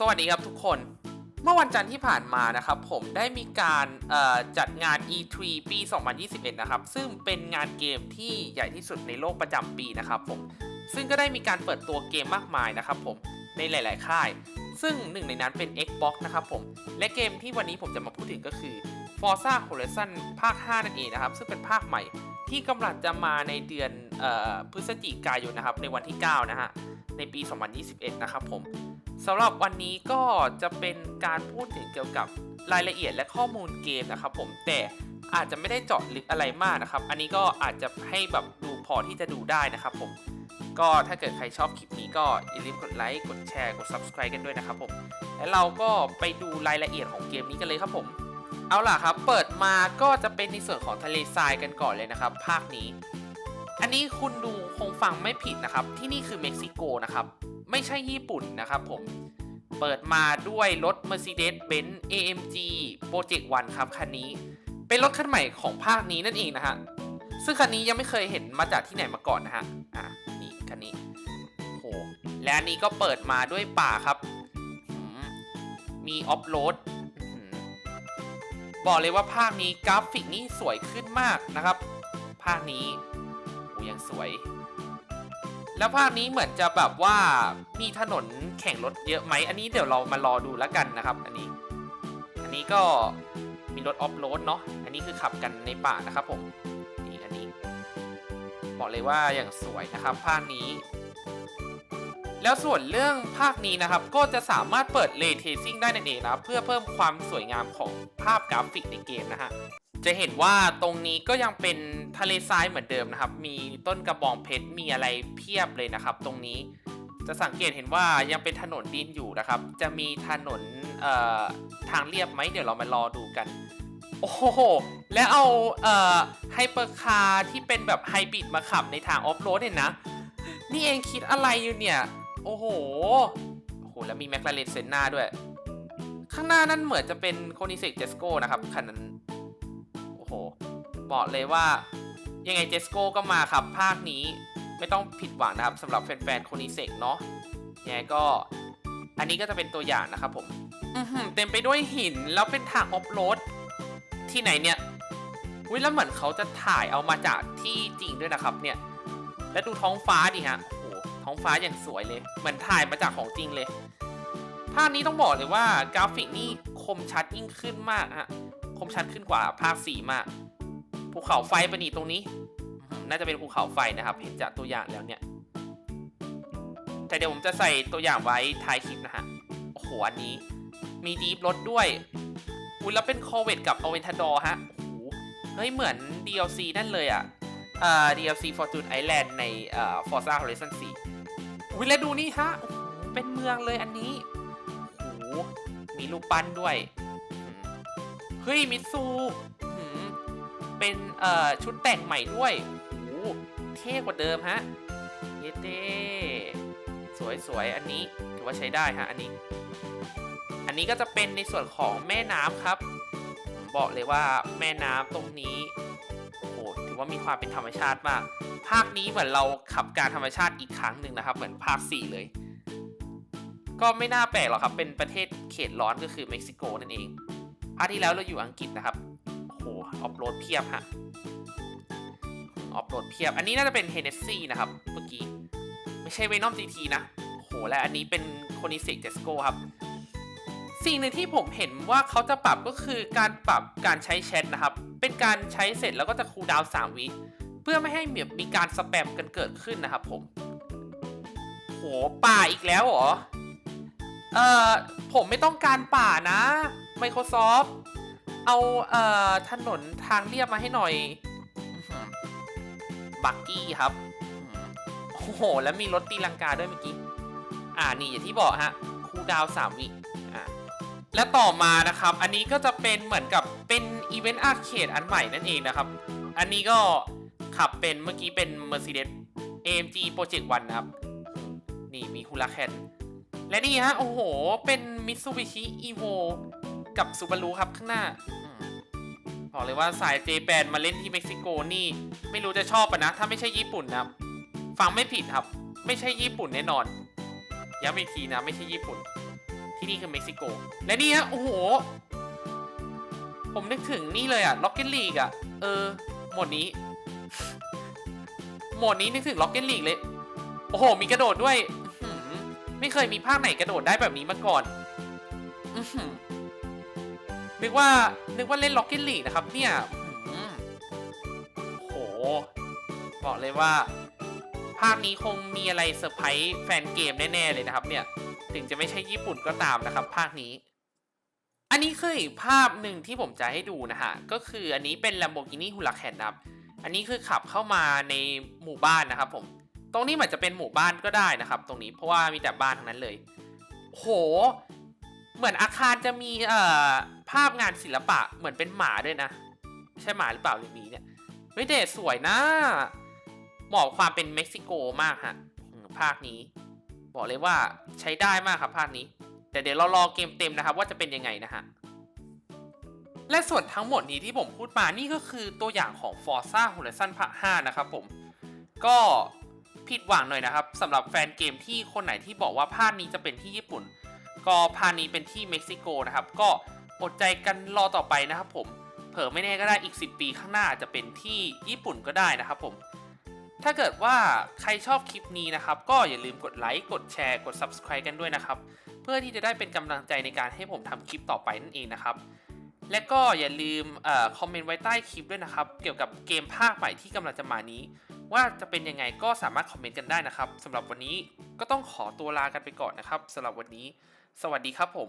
สวัสดีครับทุกคน เมื่อวันจันทร์ที่ผ่านมานะครับผมได้มีการจัดงาน E3 ปี 2021 นะครับ ซึ่งเป็นงานเกมที่ใหญ่ที่สุดในโลกประจำปีนะครับผม ซึ่งก็ได้มีการเปิดตัวเกมมากมายนะครับผมในหลาย ๆ ค่าย ซึ่งหนึ่งในนั้นเป็น Xbox นะครับผม และเกมที่วันนี้ผมจะมาพูดถึงก็คือ Forza Horizon ภาค 5 นั่นเองนะครับ ซึ่งเป็นภาคใหม่ที่กำลังจะมาในเดือนออพฤศจิกายนนะครับในวันที่ 9 นะฮะในปี 2021 นะครับผม สำหรับวันนี้ก็จะเป็นการพูดถึงเกี่ยวกับรายละเอียดและข้อมูลเกมนะครับผมแต่อาจจะไม่ได้เจาะลึกอะไรมากนะครับ อันนี้ก็อาจจะให้แบบดูพอที่จะดูได้นะครับผมก็ถ้าเกิดใครชอบคลิปนี้ก็อย่าลืมกดไลค์กดแชร์กด subscribe กันด้วยนะครับผมและเราก็ไปดูรายละเอียดของเกมนี้กันเลยครับผม เอาล่ะครับ เปิดมาก็จะเป็นในส่วนของทะเลทรายกันก่อนเลยนะครับ ภาคนี้ อันนี้คุณดูคงฟังไม่ผิดนะครับ ที่นี่คือเม็กซิโกนะครับ ไม่ใช่ญี่ปุ่นนะครับผม เปิดมาด้วยรถ Mercedes-Benz AMG Project One ครับคันนี้ เป็นรถคันใหม่ของภาคนี้นั่นเองนะฮะ ซึ่งคันนี้ยังไม่เคยเห็นมาจากที่ไหนมาก่อนนะฮะ อะนี่คันนี้โหและอันนี้ก็เปิดมาด้วยป่าครับมมีออฟโรดบอกเลยว่าภาคนี้กราฟิกนี่สวยขึ้นมากนะครับ ภาคนี้โอ้ยังสวย แล้วภาคนี้เหมือนจะแบบว่ามีถนนแข่งรถเยอะไหม อันนี้เดี๋ยวเรามารอดูแล้วกันนะครับ อันนี้ อันนี้ก็มีรถออฟโรดเนาะ อันนี้คือขับกันในป่านะครับผม นี่อันนี้ บอกเลยว่าอย่างสวยนะครับภาคนี้ แล้วส่วนเรื่องภาคนี้นะครับ ก็จะสามารถเปิดเลเทซิ่งได้นั่นเองนะเพื่อเพิ่มความสวยงามของภาพกราฟิกในเกมนะฮะ จะเห็นว่าตรงนี้ก็ยังเป็นทะเลทรายเหมือนเดิมนะครับ มีต้นกระบองเพชร มีอะไรเพียบเลยนะครับ ตรงนี้จะสังเกตเห็นว่ายังเป็นถนนดินอยู่นะครับ จะมีถนนทางเรียบไหมเดี๋ยวเรามารอดูกัน โอ้โห แล้วเอาเออไฮเปอร์คาร์ที่เป็นแบบไฮบริดมาขับในทางออฟโรดเนี่ยนะ นี่เองคิดอะไรอยู่เนี่ย โอ้โห โอ้โห แล้วมีแมคลาเรนเซนนาด้วย ข้างหน้านั่นเหมือนจะเป็นโคนิเซกเจสโก้นะครับคันนั้น โอ้โห บอกเลยว่ายังไงเจสโก้ก็มาครับ ภาคนี้ไม่ต้องผิดหวังนะครับสำหรับแฟนๆโคนิเซกเนาะยังไงก็อันนี้ก็จะเป็นตัวอย่างนะครับผมอือหือเต็มไปด้วยหินแล้วเป็นทางออฟโรดที่ไหนเนี่ยวิแล้วเหมือนเขาจะถ่ายเอามาจากที่จริงด้วยนะครับเนี่ย แล้วดูท้องฟ้าดิฮะโอ้โหท้องฟ้าอย่างสวยเลย เหมือนถ่ายมาจากของจริงเลย ภาคนี้ต้องบอกเลยว่ากราฟิกนี่คมชัดยิ่งขึ้นมากฮะ คมชัดขึ้นกว่าภาคสี่มากภูเขาไฟปะนี่ตรงนี้ น่าจะเป็นภูเขาไฟนะครับ เห็นจากตัวอย่างแล้วเนี่ย แต่เดี๋ยวผมจะใส่ตัวอย่างไว้ท้ายคลิปนะฮะ โอ้โห อันนี้ มีดีฟรถด้วย อุ้ยแล้วเป็นโคเวตกับอเวนทาดอฮะ โอ้โห เฮ้ย เหมือน DLC นั่นเลยอะอ่า DLC Fortune Island ในอ่า Forza Horizon 4อุ้ยแล้วดูนี่ฮะโอ้โหเป็นเมืองเลยอันนี้ โอ้โห มีรูปปั้นด้วย เฮ้ย มิตซูเป็นเอ่อชุดแต่งใหม่ด้วยโอ้เท่กว่าเดิมฮะเยเต้สวยสวยๆอันนี้ถือว่าใช้ได้ฮะอันนี้ อันนี้ก็จะเป็นในส่วนของแม่น้ำครับบอกเลยว่าแม่น้ำตรงนี้โอ้โหถือว่ามีความเป็นธรรมชาติมาก ภาคนี้เหมือนเราขับการธรรมชาติอีกครั้งหนึ่งนะครับ เหมือนภาค 4 เลย ก็ไม่น่าแปลกหรอกครับ เป็นประเทศเขตร้อนก็คือเม็กซิโกนั่นเอง ภาคที่แล้วเราอยู่อังกฤษนะครับโอ้โหออฟโรดเพียบฮะออฟโรดเพียบ อันนี้น่าจะเป็นเฮเนสซี่นะครับ เมื่อกี้ ไม่ใช่เวนอมจีทีนะโอ้โหและอันนี้เป็นโคนิเซกเจสโกครับ สิ่งหนึ่งที่ผมเห็นว่าเขาจะปรับก็คือการปรับการใช้แชทนะครับ เป็นการใช้เสร็จแล้วก็จะคูลดาวน์3วิเพื่อไม่ให้มีมีการสแปมกันเกิดขึ้นนะครับผมโหป่าอีกแล้วเหรอ เอ่อ ผมไม่ต้องการป่านะ Microsoft เอาเอ่อถนนทางเรียบมาให้หน่อยบักกี้ครับโอ้โห แล้วมีรถตีลังกาด้วยเมื่อกี้ อ่า นี่อย่างที่บอกฮะ คูดาวน์3วิอ่าและต่อมานะครับ อันนี้ก็จะเป็นเหมือนกับเป็นอีเวนต์อาร์เคดอันใหม่นั่นเองนะครับ อันนี้ก็ขับเป็นเมื่อกี้เป็น Mercedes AMG Project One นะครับ นี่มีฮูลาแคนและนี่ฮะ โอ้โห เป็น Mitsubishi Evo กับ Subaru ครับข้างหน้าบอกเลยว่าสายเจแปนมาเล่นที่เม็กซิโกนี่ ไม่รู้จะชอบปะนะ ถ้าไม่ใช่ญี่ปุ่นนะครับ ฟังไม่ผิดครับ ไม่ใช่ญี่ปุ่นแน่นอนย้ำอีกทีนะไม่ใช่ญี่ปุ่น ที่นี่คือเม็กซิโก และนี่ฮะโอ้โห ผมนึกถึงนี่เลยอะล็อกเก็ตลีกอะเออ หมดนี้หมดนี้นึกถึงล็อกเก็ตลีกเลย โอ้โห มีกระโดดด้วย ไม่เคยมีภาคไหนกระโดดได้แบบนี้มาก่อนอื นึกว่านึกว่าเล่นล็อกเก็ตลีกนะครับเนี่ยโห บอกเลยว่า ภาคนี้คงมีอะไรเซอร์ไพรส์แฟนเกมแน่ๆเลยนะครับ เนี่ย ถึงจะไม่ใช่ญี่ปุ่นก็ตามนะครับ ภาคนี้ อันนี้คืออีกภาพหนึ่งที่ผมจะให้ดูนะฮะ ก็คืออันนี้เป็น Lamborghini Huracan นะครับ อันนี้คือขับเข้ามาในหมู่บ้านนะครับผม ตรงนี้เหมือนจะเป็นหมู่บ้านก็ได้นะครับ ตรงนี้เพราะว่ามีแต่บ้านทั้งนั้นเลย โห เหมือนอาคารจะมีเอ่อ ภาพงานศิลปะเหมือนเป็นหมาด้วยนะ ใช่หมาหรือเปล่าหรือมีเนี่ยเฮ้ยเดชสวยนะเหมาะความเป็นเม็กซิโกมากฮะภาคนี้ บอกเลยว่าใช้ได้มากครับภาคนี้ แต่เดี๋ยวเรารอเกมเต็มนะครับ ว่าจะเป็นยังไงนะฮะและส่วนทั้งหมดนี้ที่ผมพูดมานี่ก็คือตัวอย่างของ Forza Horizon ภาค5นะครับผม ก็ผิดหวังหน่อยนะครับสำหรับแฟนเกมที่คนไหนที่บอกว่าภาคนี้จะเป็นที่ญี่ปุ่น ก็ภาคนี้เป็นที่เม็กซิโกนะครับ ก็ อดใจกันรอต่อไปนะครับผม เผลอไม่แน่ก็ได้อีก 10 ปีข้างหน้าอาจจะเป็นที่ญี่ปุ่นก็ได้นะครับผม ถ้าเกิดว่าใครชอบคลิปนี้นะครับ ก็อย่าลืมกดไลค์ กดแชร์ กด Subscribe กันด้วยนะครับ เพื่อที่จะได้เป็นกำลังใจในการให้ผมทำคลิปต่อไปนั่นเองนะครับ และก็อย่าลืมอคอมเมนต์ไว้ใต้คลิปด้วยนะครับ เกี่ยวกับเกมภาคใหม่ที่กำลังจะมานี้ ว่าจะเป็นยังไงก็สามารถคอมเมนต์กันได้นะครับสำหรับวันนี้ก็ต้องขอตัวลากันไปก่อนนะครับสำหรับวันนี้ สวัสดีครับผม